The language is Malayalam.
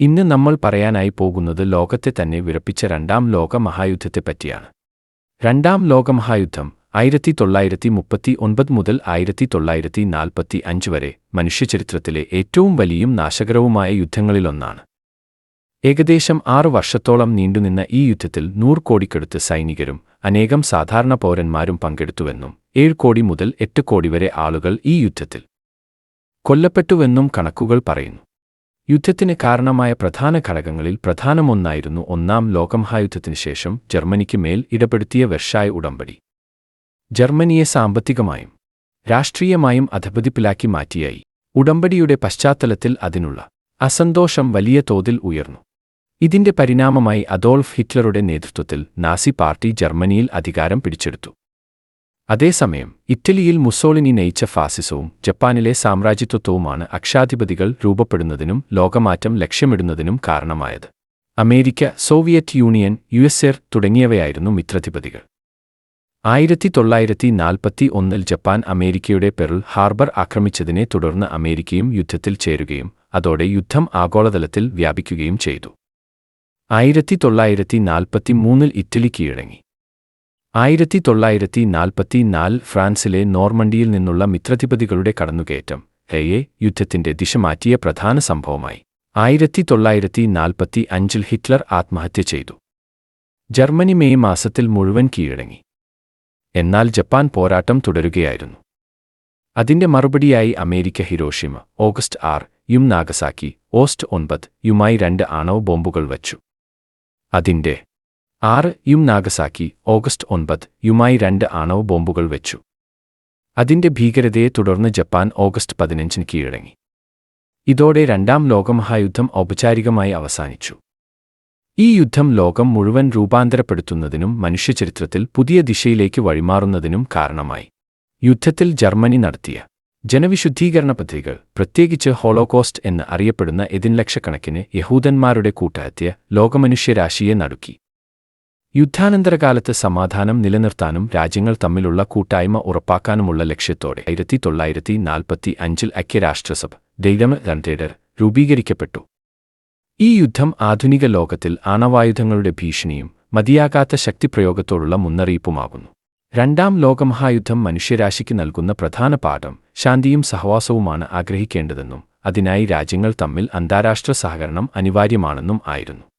ഇന്ന് നമ്മൾ പറയാനായി പോകുന്നത് ലോകത്തെ തന്നെ വിറപ്പിച്ച രണ്ടാം ലോക മഹായുദ്ധത്തെപ്പറ്റിയാണ് രണ്ടാം ലോക മഹായുദ്ധം ആയിരത്തി തൊള്ളായിരത്തി മുപ്പത്തി ഒൻപത് മുതൽ ആയിരത്തി തൊള്ളായിരത്തി നാൽപ്പത്തി അഞ്ച് വരെ മനുഷ്യചരിത്രത്തിലെ ഏറ്റവും വലിയും നാശകരവുമായ യുദ്ധങ്ങളിലൊന്നാണ്. ഏകദേശം ആറ് വർഷത്തോളം നീണ്ടുനിന്ന ഈ യുദ്ധത്തിൽ നൂറ് കോടിക്കടുത്ത് സൈനികരും അനേകം സാധാരണ പൗരന്മാരും പങ്കെടുത്തുവെന്നും ഏഴ് കോടി മുതൽ എട്ട് കോടി വരെ ആളുകൾ ഈ യുദ്ധത്തിൽ കൊല്ലപ്പെട്ടുവെന്നും കണക്കുകൾ പറയുന്നു. യുദ്ധത്തിന് കാരണമായ പ്രധാന ഘടകങ്ങളിൽ പ്രധാനമൊന്നായിരുന്നു ഒന്നാം ലോകമഹായുദ്ധത്തിനു ശേഷം ജർമ്മനിക്ക് മേൽ ഇടപെടുത്തിയ വെർഷായ ഉടമ്പടി. ജർമ്മനിയെ സാമ്പത്തികമായും രാഷ്ട്രീയമായും അധപതിപ്പിലാക്കി മാറ്റിയായി. ഉടമ്പടിയുടെ പശ്ചാത്തലത്തിൽ അതിനുള്ള അസന്തോഷം വലിയ തോതിൽ ഉയർന്നു. ഇതിന്റെ പരിണാമമായി അഡോൾഫ് ഹിറ്റ്ലറുടെ നേതൃത്വത്തിൽ നാസി പാർട്ടി ജർമ്മനിയിൽ അധികാരം പിടിച്ചെടുത്തു. അതേസമയം ഇറ്റലിയിൽ മുസോളിനി നയിച്ച ഫാസിസവും ജപ്പാനിലെ സാമ്രാജ്യത്വത്വവുമാണ് അക്ഷാധിപതികൾ രൂപപ്പെടുന്നതിനും ലോകമാറ്റം ലക്ഷ്യമിടുന്നതിനും കാരണമായത്. America Soviet union U S തുടങ്ങിയവയായിരുന്നു മിത്രധിപതികൾ. ആയിരത്തി തൊള്ളായിരത്തി നാൽപ്പത്തി ഒന്നിൽ ജപ്പാൻ അമേരിക്കയുടെ പെറിൽ ഹാർബർ ആക്രമിച്ചതിനെ തുടർന്ന് അമേരിക്കയും യുദ്ധത്തിൽ ചേരുകയും അതോടെ യുദ്ധം ആഗോളതലത്തിൽ വ്യാപിക്കുകയും ചെയ്തു. ആയിരത്തി തൊള്ളായിരത്തി നാൽപ്പത്തി മൂന്നിൽ ഇറ്റലി കീഴടങ്ങി. ആയിരത്തി തൊള്ളായിരത്തി നാൽപ്പത്തി നാല് ഫ്രാൻസിലെ നോർമണ്ടിയിൽ നിന്നുള്ള മിത്രധിപതികളുടെ കടന്നുകയറ്റം ഹെയെ യുദ്ധത്തിന്റെ ദിശ മാറ്റിയ പ്രധാന സംഭവമായി. ആയിരത്തി തൊള്ളായിരത്തി നാൽപ്പത്തി അഞ്ചിൽ ഹിറ്റ്ലർ ആത്മഹത്യ ചെയ്തു. ജർമ്മനി മെയ് മാസത്തിൽ മുഴുവൻ കീഴടങ്ങി. എന്നാൽ ജപ്പാൻ പോരാട്ടം തുടരുകയായിരുന്നു. അതിന്റെ മറുപടിയായി അമേരിക്ക ഹിരോഷിമ ഓഗസ്റ്റ് ആറ് യും നാഗസാക്കി ഓസ്റ്റ് ഒൻപത് യുമായി രണ്ട് ആണവ ബോംബുകൾ വച്ചു. അതിന്റെ ആറ് യും നാഗസാക്കി ഓഗസ്റ്റ് ഒൻപത് യുമായി രണ്ട് ആണവ ബോംബുകൾ വെച്ചു. അതിന്റെ ഭീകരതയെ തുടർന്ന് ജപ്പാൻ ഓഗസ്റ്റ് പതിനഞ്ചിന് കീഴടങ്ങി. ഇതോടെ രണ്ടാം ലോകമഹായുദ്ധം ഔപചാരികമായി അവസാനിച്ചു. ഈ യുദ്ധം ലോകം മുഴുവൻ രൂപാന്തരപ്പെടുത്തുന്നതിനും മനുഷ്യചരിത്രത്തിൽ പുതിയ ദിശയിലേക്ക് വഴിമാറുന്നതിനും കാരണമായി. യുദ്ധത്തിൽ ജർമ്മനി നടത്തിയ ജനവിശുദ്ധീകരണ പദ്ധതികൾ പ്രത്യേകിച്ച് ഹോളോകോസ്റ്റ് എന്ന് അറിയപ്പെടുന്ന എതിൻലക്ഷക്കണക്കിന് യഹൂദന്മാരുടെ കൂട്ടഹത്യ ലോകമനുഷ്യരാശിയെ നടുക്കി. യുദ്ധാനന്തരകാലത്ത് സമാധാനം നിലനിർത്താനും രാജ്യങ്ങൾ തമ്മിലുള്ള കൂട്ടായ്മ ഉറപ്പാക്കാനുമുള്ള ലക്ഷ്യത്തോടെ ആയിരത്തി തൊള്ളായിരത്തി നാൽപ്പത്തി അഞ്ചിൽ ഐക്യരാഷ്ട്രസഭ ദൈവം രണ്ടേഡർ രൂപീകരിക്കപ്പെട്ടു. ഈ യുദ്ധം ആധുനിക ലോകത്തിൽ ആണവായുധങ്ങളുടെ ഭീഷണിയും മതിയാകാത്ത ശക്തിപ്രയോഗത്തോടുള്ള മുന്നറിയിപ്പുമാകുന്നു. രണ്ടാം ലോകമഹായുദ്ധം മനുഷ്യരാശിക്ക് നൽകുന്ന പ്രധാന പാഠം ശാന്തിയും സഹവാസവുമാണ് ആഗ്രഹിക്കേണ്ടതെന്നും അതിനായി രാജ്യങ്ങൾ തമ്മിൽ അന്താരാഷ്ട്ര സഹകരണം അനിവാര്യമാണെന്നും ആയിരുന്നു.